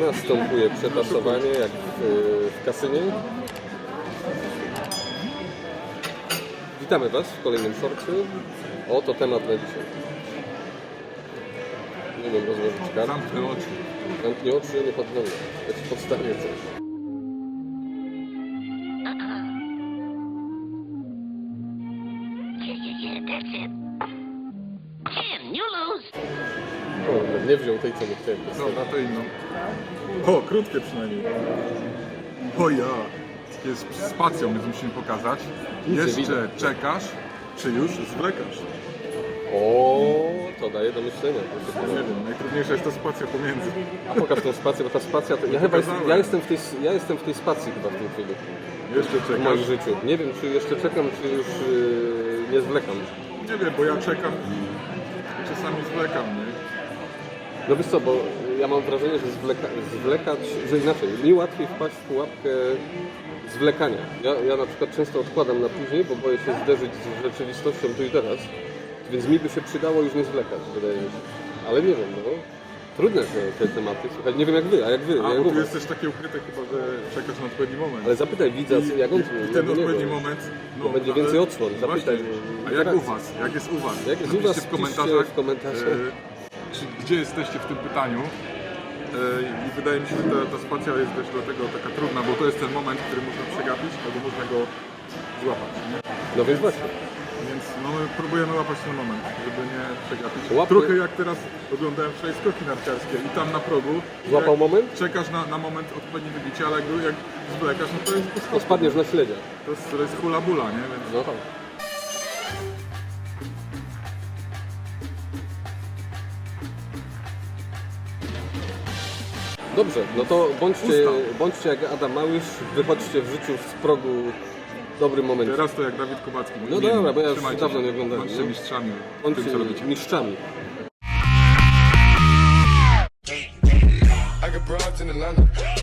Następuje przetasowanie jak w, w kasynie. Witamy Was w kolejnym shortcie. Oto temat na dzisiaj. Nie wiem, rozłożyć kart. Zamknę oczy. Zamknij oczy, nie podglądaj. Ja Ci podstawię coś. Yeah, yeah, yeah, that's it. O, nie wziął tej, co nie chciałem. Dobra, to inną. O, krótkie przynajmniej. O ja. Jest spacją, więc musimy pokazać. Nic nie Jeszcze widać. czekasz, czy już zwlekasz? O, to daje do myślenia. Nie wiem, najtrudniejsza jest ta spacja pomiędzy. A pokaż tą spację, bo ta spacja... To, ja, chyba jest, ja, jestem w tej, ja jestem w tej spacji chyba w tym chwili. Jeszcze W czekasz. moim życiu. Nie wiem, czy jeszcze czekam, czy już yy, nie zwlekam. Nie wiem, bo ja czekam i czasami zwlekam, nie? No wiesz co, bo ja mam wrażenie, że zwleka, zwlekać, że inaczej, mi łatwiej wpaść w pułapkę zwlekania. Ja, ja na przykład często odkładam na później, bo boję się zderzyć z rzeczywistością tu i teraz, więc mi by się przydało już nie zwlekać, wydaje mi się. Ale nie wiem, no. Trudne te, te tematy, słuchaj, nie wiem jak wy, a jak wy, A, jak bo tu jest też takie ukryte chyba, że czekasz na odpowiedni moment. Ale zapytaj widza, I, jak on i, i ten nie odpowiedni moment. To będzie ale- więcej odsłon, zapytaj. Właśnie. A jak u was? Jak jest u was? Jak jest u was, Napiszcie w piszcie komentarzach, w komentarzach. e, gdzie jesteście w tym pytaniu. E, I wydaje mi się, że ta, ta spacja jest też dlatego taka trudna, bo to jest ten moment, który można przegapić, albo można go złapać. Nie? No więc właśnie. Więc no, my próbujemy łapać ten moment, żeby nie przegapić. Łapy- Trochę jak teraz oglądałem wczoraj skoki narciarskie i tam na progu. Złapał moment? Czekasz na, na moment odpowiednie wybicia, ale jak, jak zwlekasz, no to jest po To spadniesz na śledzia. To jest, to jest hula bula, nie? Więc No tak. Dobrze, no to bądźcie, bądźcie jak Adam Małysz, wychodźcie w życiu z progu w dobrym momencie. teraz to jak Dawid Kubacki. No dobra, bo ja już Trzymajcie dawno się. nie oglądałem, Bądźcie nie? mistrzami w tym, co robicie. mistrzami. I got broads in Atlanta.